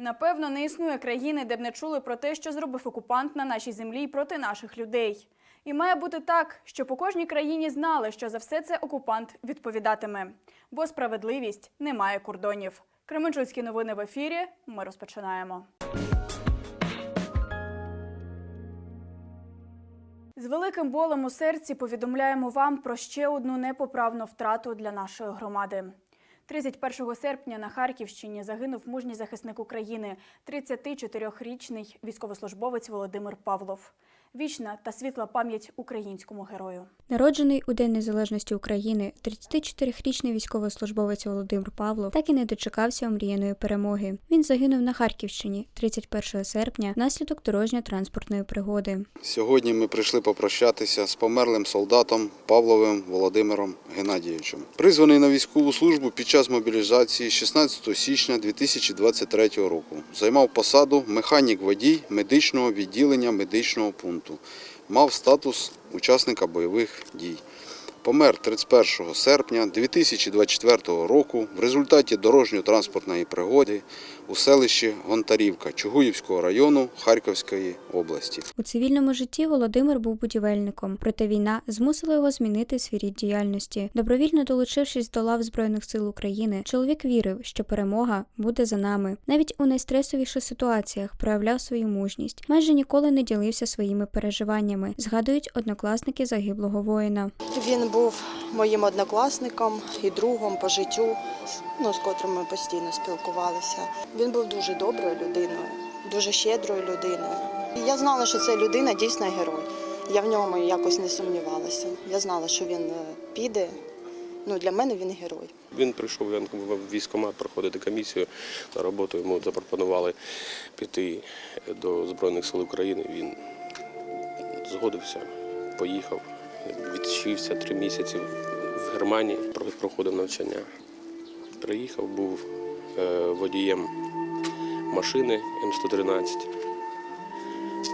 Напевно, не існує країни, де б не чули про те, що зробив окупант на нашій землі проти наших людей. І має бути так, що по кожній країні знали, що за все це окупант відповідатиме. Бо справедливість не має кордонів. Кременчуцькі новини в ефірі. Ми розпочинаємо. З великим болем у серці повідомляємо вам про ще одну непоправну втрату для нашої громади. 31 серпня на Харківщині загинув мужній захисник України, 34-річний військовослужбовець Володимир Павлов. Вічна та світла пам'ять українському герою. Народжений у День Незалежності України, 34-річний військовослужбовець Володимир Павлов так і не дочекався омріяної перемоги. Він загинув на Харківщині 31 серпня внаслідок дорожньо-транспортної пригоди. Сьогодні ми прийшли попрощатися з померлим солдатом Павловим Володимиром Геннадійовичем. Призваний на військову службу під час мобілізації 16 січня 2023 року. Займав посаду механік-водій медичного відділення медичного пункту. Мав статус учасника бойових дій. Помер 31 серпня 2024 року в результаті дорожньо-транспортної пригоди у селищі Гонтарівка Чугуївського району Харківської області. У цивільному житті Володимир був будівельником, проте війна змусила його змінити свій рід діяльності. Добровільно долучившись до лав Збройних сил України, чоловік вірив, що перемога буде за нами. Навіть у найстресовіших ситуаціях проявляв свою мужність. Майже ніколи не ділився своїми переживаннями. Згадують однокласники загиблого воїна. Він був моїм однокласником і другом по життю, ну, з котрим ми постійно спілкувалися. Він був дуже доброю людиною, дуже щедрою людиною. І я знала, що це людина дійсно герой. Я в ньому якось не сумнівалася. Я знала, що він е, піде. Ну, для мене він герой. Він прийшов в військкомат проходити комісію на роботу. Йому запропонували піти до Збройних сил України. Він згодився, поїхав, відчився три місяці в Германії, проходив навчання. Приїхав, був е, водієм машини М113,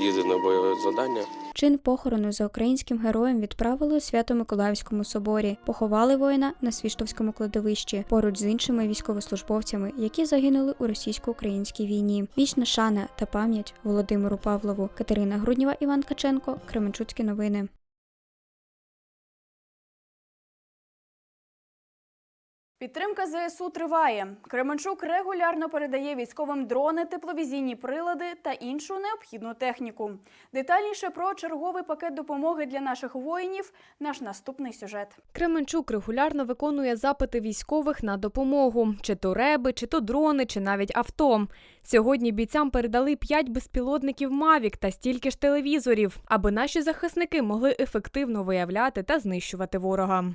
їздив на бойове завдання. Чин похорону за українським героєм відправили у Свято-Миколаївському соборі. Поховали воїна на Свіштовському кладовищі поруч з іншими військовослужбовцями, які загинули у російсько-українській війні. Вічна шана та пам'ять Володимиру Павлову. Катерина Груднєва, Іван Каченко, Кременчуцькі новини. Підтримка ЗСУ триває. Кременчук регулярно передає військовим дрони, тепловізійні прилади та іншу необхідну техніку. Детальніше про черговий пакет допомоги для наших воїнів наш наступний сюжет. Кременчук регулярно виконує запити військових на допомогу: чи то реби, чи то дрони, чи навіть авто. Сьогодні бійцям передали 5 безпілотників Мавік та стільки ж телевізорів, аби наші захисники могли ефективно виявляти та знищувати ворога.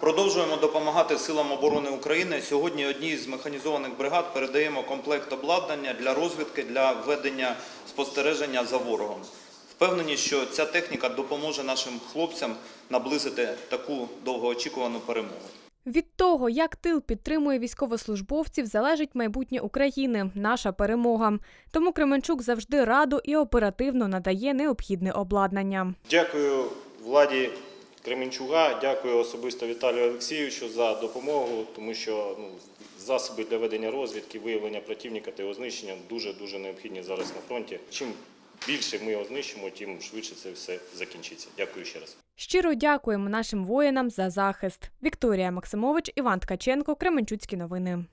Продовжуємо допомагати силам оборони України. Сьогодні одній з механізованих бригад передаємо комплект обладнання для розвідки для ведення спостереження за ворогом. Впевнені, що ця техніка допоможе нашим хлопцям наблизити таку довгоочікувану перемогу. Від того, як тил підтримує військовослужбовців, залежить майбутнє України, наша перемога. Тому Кременчук завжди радо і оперативно надає необхідне обладнання. Дякую владі Кременчуга, дякую особисто Віталію Олексійовичу за допомогу, тому що ну, засоби для ведення розвідки, виявлення противника та його знищення дуже-дуже необхідні зараз на фронті. Чим більше ми його знищимо, тим швидше це все закінчиться. Дякую ще раз. Щиро дякуємо нашим воїнам за захист. Вікторія Максимович, Іван Ткаченко, Кременчуцькі новини.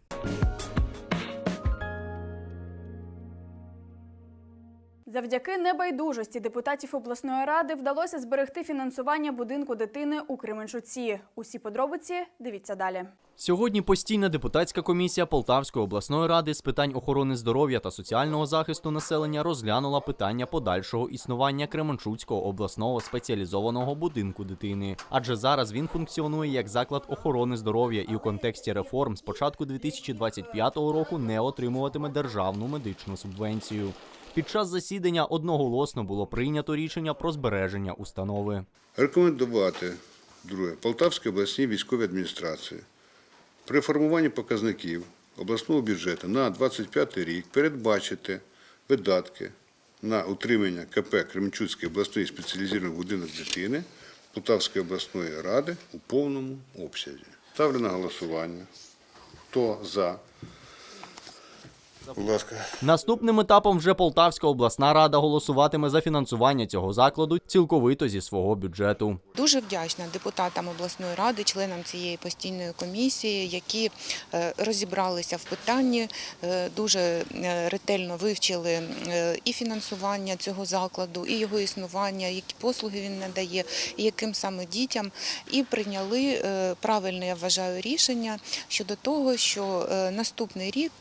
Завдяки небайдужості депутатів обласної ради вдалося зберегти фінансування будинку дитини у Кременчуці. Усі подробиці дивіться далі. Сьогодні постійна депутатська комісія Полтавської обласної ради з питань охорони здоров'я та соціального захисту населення розглянула питання подальшого існування Кременчуцького обласного спеціалізованого будинку дитини. Адже зараз він функціонує як заклад охорони здоров'я і у контексті реформ з початку 2025 року не отримуватиме державну медичну субвенцію. Під час засідання одноголосно було прийнято рішення про збереження установи. Рекомендувати друге Полтавській обласній військовій адміністрації при формуванні показників обласного бюджету на 25 рік передбачити видатки на утримання КП Кременчуцький обласний спеціалізований будинок дитини Полтавської обласної ради у повному обсязі. Ставлю на голосування. Хто за? Будь ласка. Наступним етапом вже Полтавська обласна рада голосуватиме за фінансування цього закладу цілковито зі свого бюджету. Дуже вдячна депутатам обласної ради, членам цієї постійної комісії, які е, розібралися в питанні, е, дуже е, ретельно вивчили і фінансування цього закладу, і його існування, які послуги він надає, і яким саме дітям, і прийняли правильне, я вважаю, рішення щодо того, що наступний рік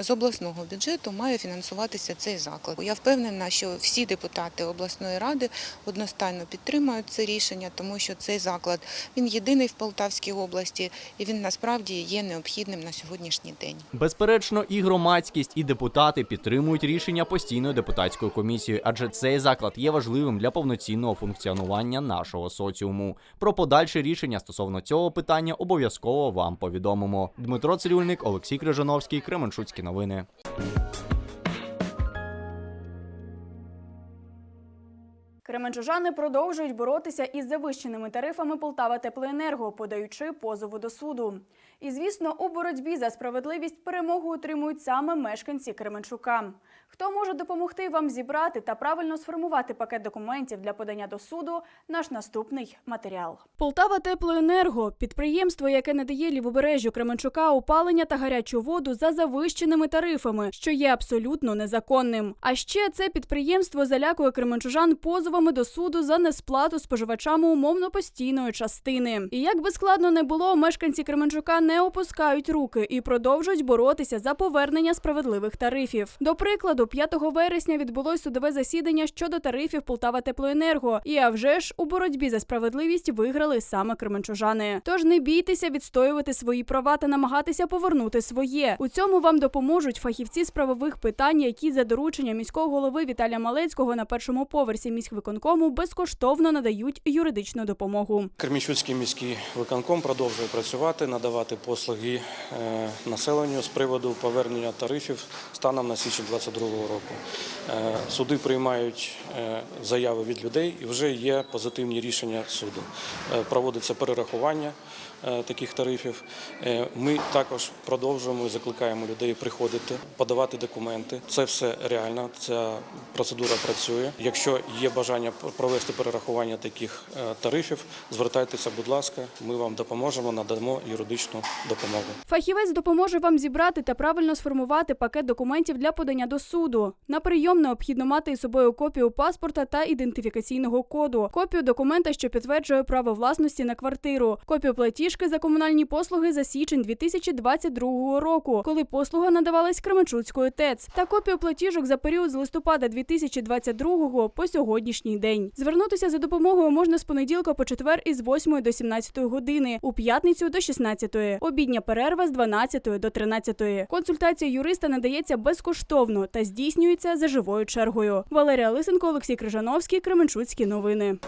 з обласного бюджету має фінансуватися цей заклад. Я впевнена, що всі депутати обласної ради одностайно підтримують це рішення, тому що цей заклад він єдиний в Полтавській області і він насправді є необхідним на сьогоднішній день. Безперечно, і громадськість, і депутати підтримують рішення постійної депутатської комісії, адже цей заклад є важливим для повноцінного функціонування нашого соціуму. Про подальше рішення стосовно цього питання обов'язково вам повідомимо. Дмитро Цирюльник, Олексій Крижановський, Кременчуцькі новини. Кременчужани продовжують боротися із завищеними тарифами Полтава Теплоенерго, подаючи позову до суду. І звісно, у боротьбі за справедливість перемогу отримують саме мешканці Кременчука. Хто може допомогти вам зібрати та правильно сформувати пакет документів для подання до суду? Наш наступний матеріал. Полтава Теплоенерго підприємство, яке надає лівобережжю Кременчука опалення та гарячу воду за завищеними тарифами, що є абсолютно незаконним. А ще це підприємство залякує кременчужан позовами до суду за несплату споживачами умовно постійної частини. І як би складно не було, мешканці Кременчука не опускають руки і продовжують боротися за повернення справедливих тарифів. До прикладу, 5 вересня відбулось судове засідання щодо тарифів Полтава Теплоенерго. І а вже ж у боротьбі за справедливість виграли саме кременчужани. Тож не бійтеся відстоювати свої права та намагатися повернути своє. У цьому вам допоможуть фахівці з правових питань, які за дорученням міського голови Віталія Малецького на першому поверсі міськвиконкому безкоштовно надають юридичну допомогу. Кремічуцький міський виконком продовжує працювати, надавати послуги е, населенню з приводу повернення тарифів станом на січень 2022 року. Е, Суди приймають е, заяви від людей і вже є позитивні рішення суду. Е, Проводиться перерахування таких тарифів. Е, Ми також продовжуємо і закликаємо людей приходити, подавати документи. Це все реально. Ця процедура працює. Якщо є бажання провести перерахування таких е, тарифів, звертайтеся, будь ласка, ми вам допоможемо, надамо юридичну допомогу. Фахівець допоможе вам зібрати та правильно сформувати пакет документів для подання до суду. На прийом необхідно мати із собою копію паспорта та ідентифікаційного коду, копію документа, що підтверджує право власності на квартиру, копію платіжки за комунальні послуги за січень 2022 року, коли послуга надавалась Кременчуцькою ТЕЦ, та копію платіжок за період з листопада 2022 по сьогоднішній день. Звернутися за допомогою можна з понеділка по четвер із 8 до 17 години, у п'ятницю до 16, обідня перерва з 12 до 13. Консультація юриста надається безкоштовно та здійснюється за живою чергою. Валерія Лисенко, Олексій Крижановський, Кременчуцькі новини.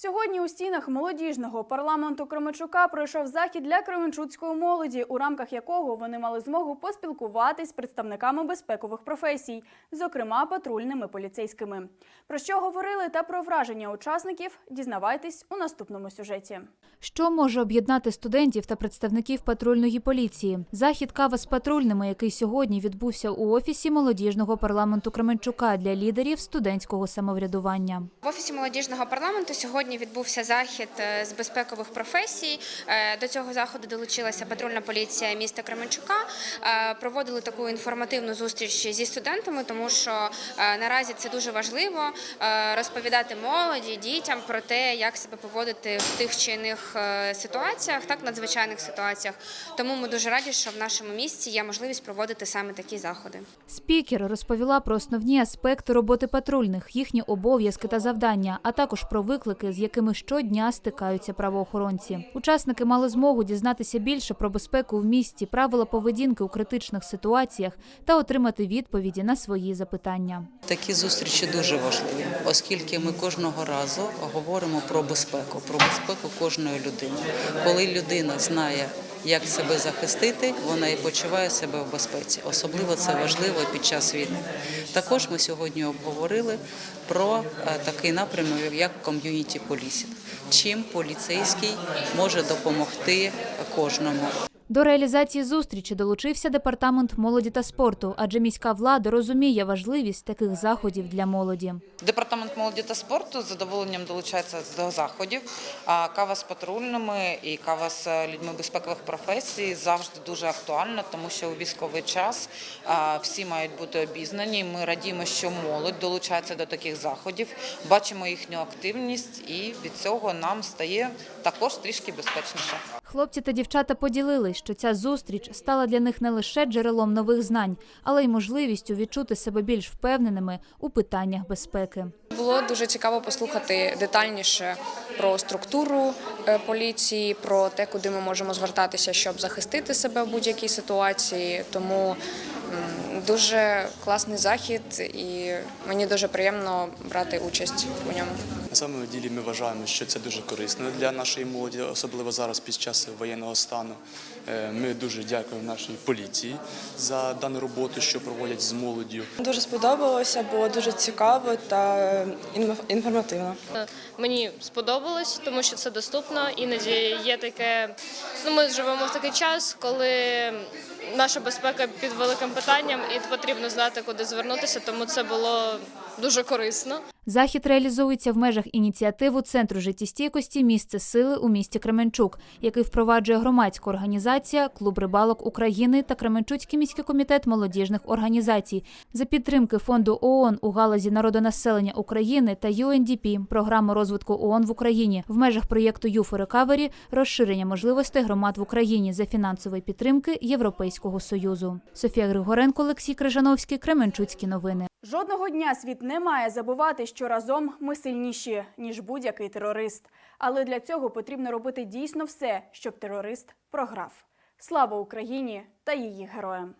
Сьогодні у стінах молодіжного парламенту Кременчука пройшов захід для кременчуцької молоді, у рамках якого вони мали змогу поспілкуватись з представниками безпекових професій, зокрема патрульними поліцейськими. Про що говорили та про враження учасників, дізнавайтесь у наступному сюжеті. Що може об'єднати студентів та представників патрульної поліції? Захід кава з патрульними, який сьогодні відбувся у офісі молодіжного парламенту Кременчука для лідерів студентського самоврядування. В офісі молодіжного парламенту сьогодні відбувся захід е, з безпекових професій. Е, До цього заходу долучилася патрульна поліція міста Кременчука. Е, Проводили таку інформативну зустріч зі студентами, тому що наразі це дуже важливо розповідати молоді, дітям про те, як себе поводити в тих чи інших е, ситуаціях, так надзвичайних ситуаціях. Тому ми дуже раді, що в нашому місті є можливість проводити саме такі заходи. Спікер розповіла про основні аспекти роботи патрульних, їхні обов'язки та завдання, а також про виклики, з якими щодня стикаються правоохоронці. Учасники мали змогу дізнатися більше про безпеку в місті, правила поведінки у критичних ситуаціях та отримати відповіді на свої запитання. Такі зустрічі дуже важливі, оскільки ми кожного разу говоримо про безпеку, про безпеку кожної людини. Коли людина знає, як себе захистити, вона і почуває себе в безпеці. Особливо це важливо під час війни. Також ми сьогодні обговорили про е, такий напрямок, як ком'юніті полісінг. Чим поліцейський може допомогти кожному. До реалізації зустрічі долучився департамент молоді та спорту, адже міська влада розуміє важливість таких заходів для молоді. Департамент молоді та спорту з задоволенням долучається до заходів. Кава з патрульними і кава з людьми безпекових професій завжди дуже актуальна, тому що у військовий час всі мають бути обізнані. Ми радіємо, що молодь долучається до таких заходів, бачимо їхню активність, і від цього нам стає також трішки безпечніше. Хлопці та дівчата поділились, що ця зустріч стала для них не лише джерелом нових знань, але й можливістю відчути себе більш впевненими у питаннях безпеки. Було дуже цікаво послухати детальніше про структуру е, поліції, про те, куди ми можемо звертатися, щоб захистити себе в будь-якій ситуації. Тому дуже класний захід, і мені дуже приємно брати участь у ньому. На самому ділі ми вважаємо, що це дуже корисно для нашої молоді, особливо зараз під час воєнного стану. Е, Ми дуже дякуємо нашій поліції за дану роботу, що проводять з молоддю. Дуже сподобалося, було дуже цікаво та інформативно. Мені сподобалось, тому що це доступно. Іноді є таке. Ну, ми живемо в такий час, коли наша безпека під великим питанням, і потрібно знати, куди звернутися. Тому це було дуже корисно. Захід реалізується в межах ініціативу Центру життєстійкості Місце сили у місті Кременчук, який впроваджує громадська організація Клуб рибалок України та Кременчуцький міський комітет молодіжних організацій за підтримки фонду ООН у галузі народонаселення України та UNDP програми розвитку ООН в Україні в межах проєкту «Youth for Recovery» розширення можливостей громад в Україні за фінансової підтримки Європейського союзу. Софія Григоренко, Олексій Крижановський, Кременчуцькі новини. Жодного дня світ не має забувати, що разом ми сильніші, ніж будь-який терорист. Але для цього потрібно робити дійсно все, щоб терорист програв. Слава Україні та її героям!